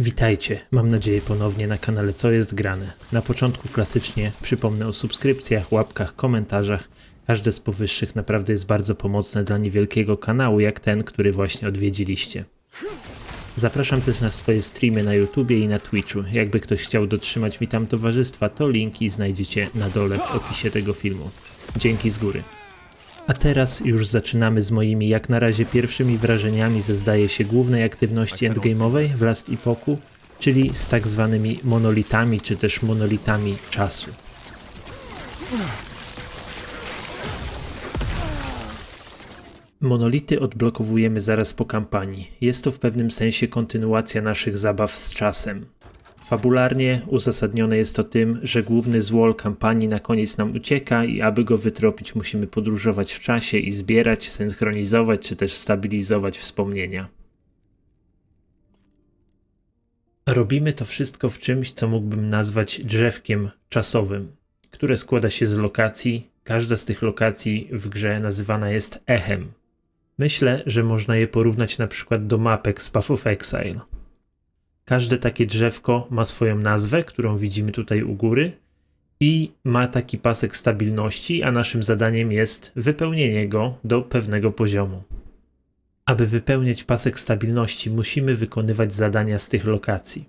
Witajcie, mam nadzieję ponownie na kanale Co jest grane. Na początku klasycznie przypomnę o subskrypcjach, łapkach, komentarzach. Każde z powyższych naprawdę jest bardzo pomocne dla niewielkiego kanału, jak ten, który właśnie odwiedziliście. Zapraszam też na swoje streamy na YouTubie i na Twitchu. Jakby ktoś chciał dotrzymać mi tam towarzystwa, to linki znajdziecie na dole w opisie tego filmu. Dzięki z góry. A teraz już zaczynamy z moimi jak na razie pierwszymi wrażeniami ze zdaje się głównej aktywności endgame'owej w Last Epochu, czyli z tak zwanymi monolitami czy też monolitami czasu. Monolity odblokowujemy zaraz po kampanii. Jest to w pewnym sensie kontynuacja naszych zabaw z czasem. Fabularnie uzasadnione jest to tym, że główny złol kampanii na koniec nam ucieka i aby go wytropić musimy podróżować w czasie i zbierać, synchronizować czy też stabilizować wspomnienia. Robimy to wszystko w czymś, co mógłbym nazwać drzewkiem czasowym, które składa się z lokacji. Każda z tych lokacji w grze nazywana jest echem. Myślę, że można je porównać na przykład do mapek z Path of Exile. Każde takie drzewko ma swoją nazwę, którą widzimy tutaj u góry, i ma taki pasek stabilności, a naszym zadaniem jest wypełnienie go do pewnego poziomu. Aby wypełniać pasek stabilności, musimy wykonywać zadania z tych lokacji.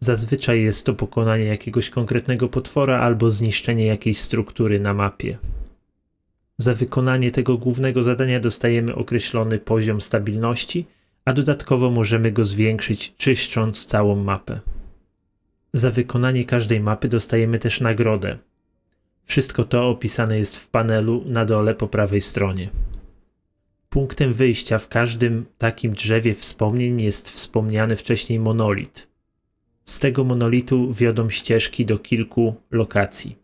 Zazwyczaj jest to pokonanie jakiegoś konkretnego potwora albo zniszczenie jakiejś struktury na mapie. Za wykonanie tego głównego zadania dostajemy określony poziom stabilności, a dodatkowo możemy go zwiększyć czyszcząc całą mapę. Za wykonanie każdej mapy dostajemy też nagrodę. Wszystko to opisane jest w panelu na dole po prawej stronie. Punktem wyjścia w każdym takim drzewie wspomnień jest wspomniany wcześniej monolit. Z tego monolitu wiodą ścieżki do kilku lokacji.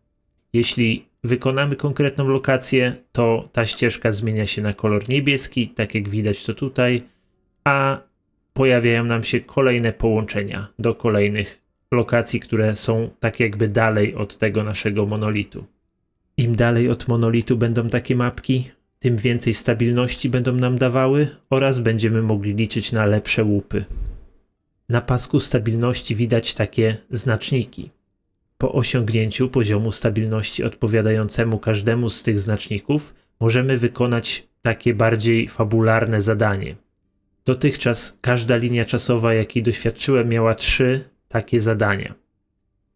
Jeśli wykonamy konkretną lokację, to ta ścieżka zmienia się na kolor niebieski, tak jak widać to tutaj, a pojawiają nam się kolejne połączenia do kolejnych lokacji, które są tak jakby dalej od tego naszego monolitu. Im dalej od monolitu będą takie mapki, tym więcej stabilności będą nam dawały oraz będziemy mogli liczyć na lepsze łupy. Na pasku stabilności widać takie znaczniki. Po osiągnięciu poziomu stabilności odpowiadającemu każdemu z tych znaczników, możemy wykonać takie bardziej fabularne zadanie. Dotychczas każda linia czasowa, jakiej doświadczyłem, miała trzy takie zadania.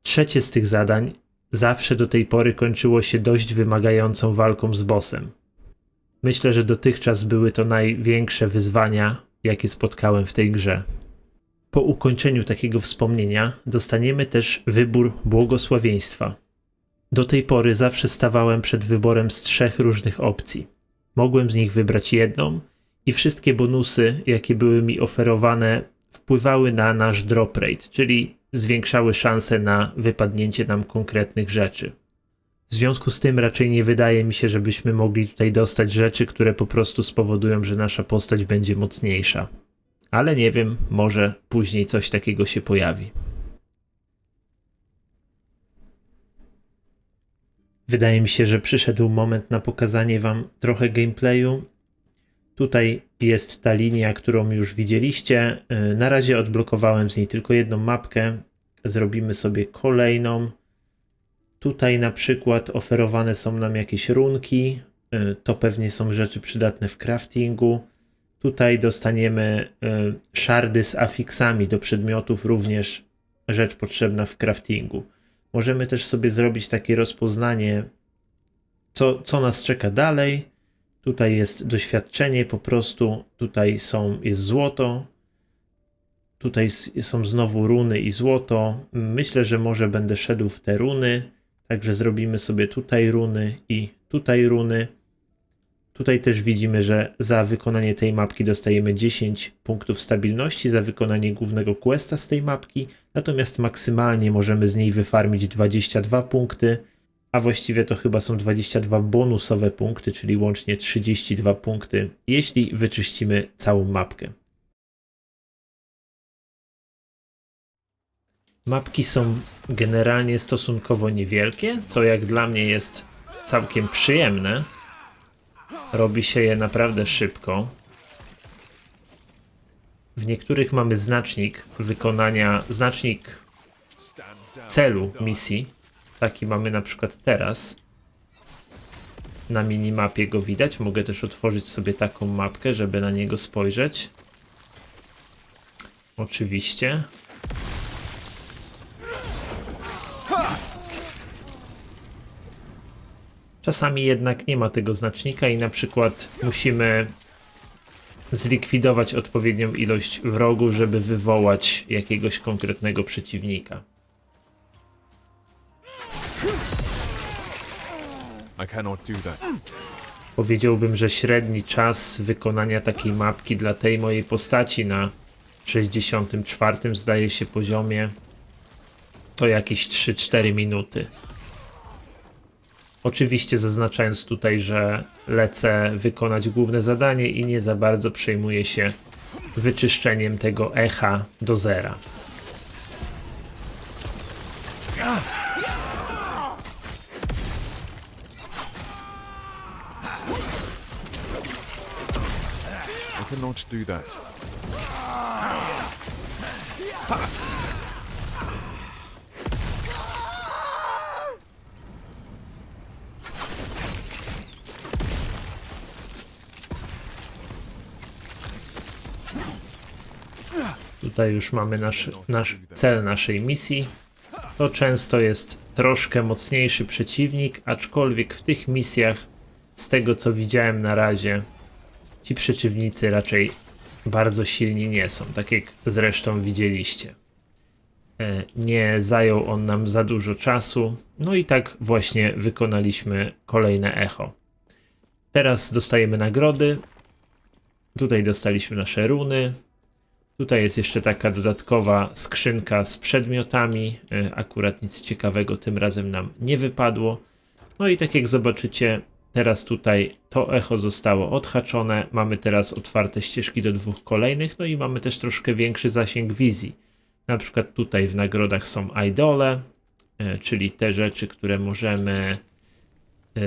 Trzecie z tych zadań zawsze do tej pory kończyło się dość wymagającą walką z bossem. Myślę, że dotychczas były to największe wyzwania, jakie spotkałem w tej grze. Po ukończeniu takiego wspomnienia dostaniemy też wybór błogosławieństwa. Do tej pory zawsze stawałem przed wyborem z trzech różnych opcji. Mogłem z nich wybrać jedną i wszystkie bonusy, jakie były mi oferowane, wpływały na nasz drop rate, czyli zwiększały szanse na wypadnięcie nam konkretnych rzeczy. W związku z tym raczej nie wydaje mi się, żebyśmy mogli tutaj dostać rzeczy, które po prostu spowodują, że nasza postać będzie mocniejsza ale nie wiem, może później coś takiego się pojawi. Wydaje mi się, że przyszedł moment na pokazanie Wam trochę gameplayu. Tutaj jest ta linia, którą już widzieliście. Y, na razie odblokowałem z niej tylko jedną mapkę. Zrobimy sobie kolejną. Tutaj na przykład oferowane są nam jakieś runki. Y, to pewnie są rzeczy przydatne w craftingu. Tutaj dostaniemy y, szardy z afiksami do przedmiotów, również rzecz potrzebna w craftingu. Możemy też sobie zrobić takie rozpoznanie, co, co nas czeka dalej. Tutaj jest doświadczenie, po prostu tutaj są, jest złoto. Tutaj są znowu runy i złoto. Myślę, że może będę szedł w te runy. Także zrobimy sobie tutaj runy i tutaj runy. Tutaj też widzimy, że za wykonanie tej mapki dostajemy 10 punktów stabilności, za wykonanie głównego questa z tej mapki, natomiast maksymalnie możemy z niej wyfarmić 22 punkty, a właściwie to chyba są 22 bonusowe punkty, czyli łącznie 32 punkty, jeśli wyczyścimy całą mapkę. Mapki są generalnie stosunkowo niewielkie, co jak dla mnie jest całkiem przyjemne. Robi się je naprawdę szybko. W niektórych mamy znacznik wykonania, znacznik celu misji. Taki mamy na przykład teraz. Na minimapie go widać. Mogę też otworzyć sobie taką mapkę, żeby na niego spojrzeć. Oczywiście. Czasami jednak nie ma tego znacznika i na przykład musimy zlikwidować odpowiednią ilość wrogów, żeby wywołać jakiegoś konkretnego przeciwnika. Powiedziałbym, że średni czas wykonania takiej mapki dla tej mojej postaci na 64 zdaje się poziomie to jakieś 3-4 minuty. Oczywiście zaznaczając tutaj, że lecę wykonać główne zadanie i nie za bardzo przejmuję się wyczyszczeniem tego echa do zera. Cannot do that. Tutaj już mamy nasz, nasz cel naszej misji. To często jest troszkę mocniejszy przeciwnik, aczkolwiek w tych misjach, z tego co widziałem na razie, ci przeciwnicy raczej bardzo silni nie są, tak jak zresztą widzieliście. E, Nie zajął on nam za dużo czasu, no i tak właśnie wykonaliśmy kolejne echo. Teraz dostajemy nagrody. Tutaj dostaliśmy nasze runy, Tutaj jest jeszcze taka dodatkowa skrzynka z przedmiotami. E, Akurat nic ciekawego tym razem nam nie wypadło. No i tak jak zobaczycie, teraz tutaj to echo zostało odhaczone. Mamy teraz otwarte ścieżki do dwóch kolejnych, no i mamy też troszkę większy zasięg wizji. Na przykład tutaj w nagrodach są idole, e, czyli te rzeczy, które możemy e,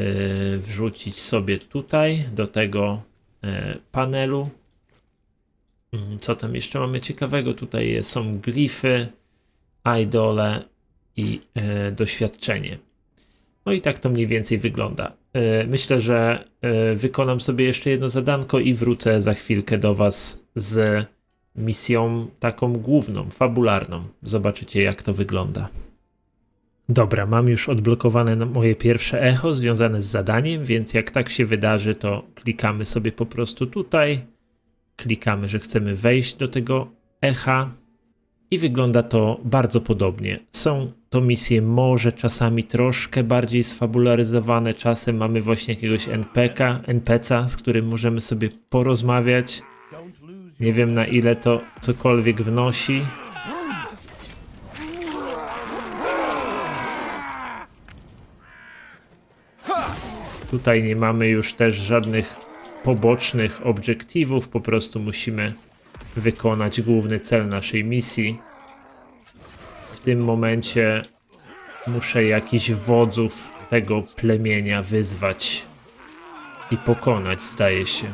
wrzucić sobie tutaj do tego e, panelu. Mm, Co tam jeszcze mamy ciekawego? Tutaj są glify, idole i doświadczenie. No i tak to mniej więcej wygląda. E, myślę, że e, wykonam sobie jeszcze jedno zadanko i wrócę za chwilkę do Was z misją taką główną, fabularną. Zobaczycie, jak to wygląda. Dobra, mam już odblokowane moje pierwsze echo związane z zadaniem, więc jak tak się wydarzy, to klikamy sobie po prostu tutaj klikamy, że chcemy wejść do tego echa i wygląda to bardzo podobnie. Są to misje może czasami troszkę bardziej sfabularyzowane, czasem mamy właśnie jakiegoś NPK, NPC'a, z którym możemy sobie porozmawiać. Nie wiem na ile to cokolwiek wnosi. Tutaj nie mamy już też żadnych pobocznych obiektywów, po prostu musimy wykonać główny cel naszej misji. Tym momencie muszę jakichś wodzów tego plemienia wyzwać i pokonać, zdaje się.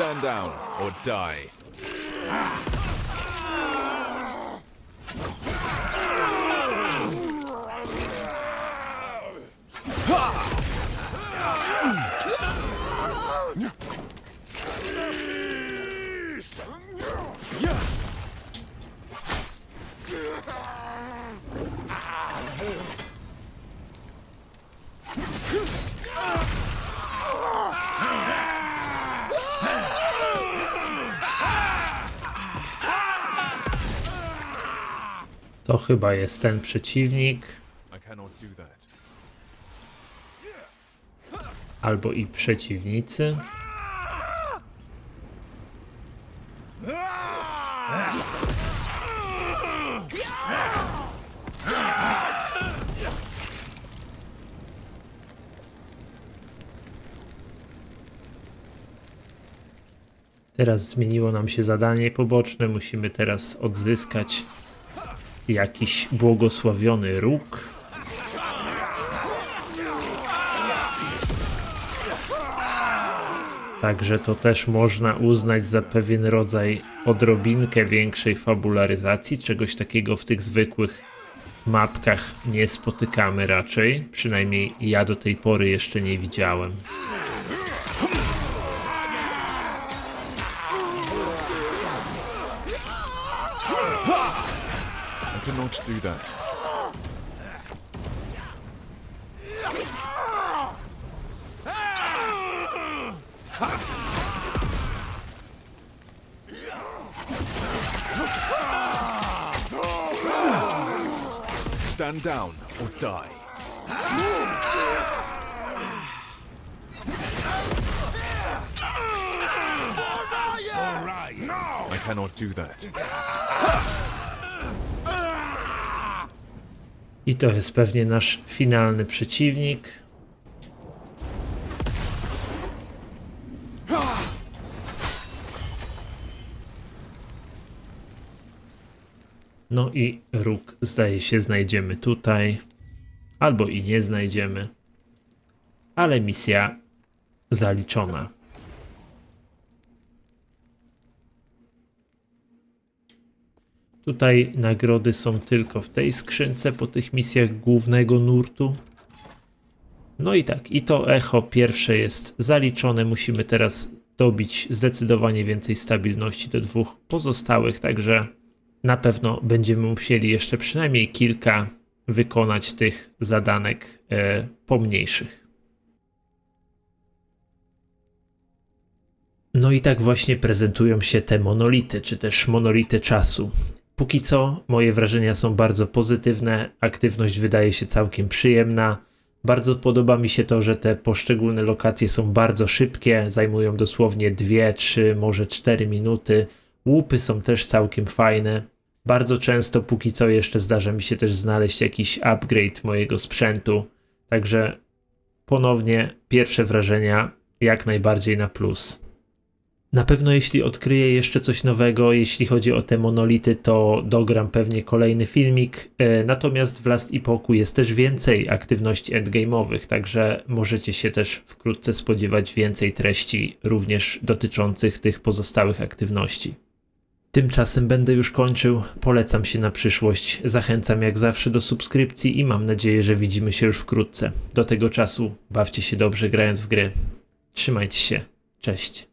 Stand down or die. To chyba jest ten przeciwnik. Albo i przeciwnicy. Teraz zmieniło nam się zadanie poboczne, musimy teraz odzyskać jakiś błogosławiony róg. Także to też można uznać za pewien rodzaj odrobinkę większej fabularyzacji. Czegoś takiego w tych zwykłych mapkach nie spotykamy raczej. Przynajmniej ja do tej pory jeszcze nie widziałem. I cannot do that. Stand down or die. I cannot do that. I to jest pewnie nasz finalny przeciwnik. No i róg zdaje się znajdziemy tutaj, albo i nie znajdziemy, ale misja zaliczona. Tutaj nagrody są tylko w tej skrzynce po tych misjach głównego nurtu. No i tak, i to echo pierwsze jest zaliczone. Musimy teraz dobić zdecydowanie więcej stabilności do dwóch pozostałych, także na pewno będziemy musieli jeszcze przynajmniej kilka wykonać tych zadanek e, pomniejszych. No i tak właśnie prezentują się te monolity, czy też monolity czasu. Póki co moje wrażenia są bardzo pozytywne, aktywność wydaje się całkiem przyjemna. Bardzo podoba mi się to, że te poszczególne lokacje są bardzo szybkie, zajmują dosłownie 2, 3, może 4 minuty. Łupy są też całkiem fajne. Bardzo często póki co jeszcze zdarza mi się też znaleźć jakiś upgrade mojego sprzętu. Także ponownie pierwsze wrażenia jak najbardziej na plus. Na pewno jeśli odkryję jeszcze coś nowego, jeśli chodzi o te monolity, to dogram pewnie kolejny filmik. E, Natomiast w Last Epochu jest też więcej aktywności endgame'owych, także możecie się też wkrótce spodziewać więcej treści również dotyczących tych pozostałych aktywności. Tymczasem będę już kończył. Polecam się na przyszłość. Zachęcam jak zawsze do subskrypcji i mam nadzieję, że widzimy się już wkrótce. Do tego czasu bawcie się dobrze grając w gry. Trzymajcie się. Cześć.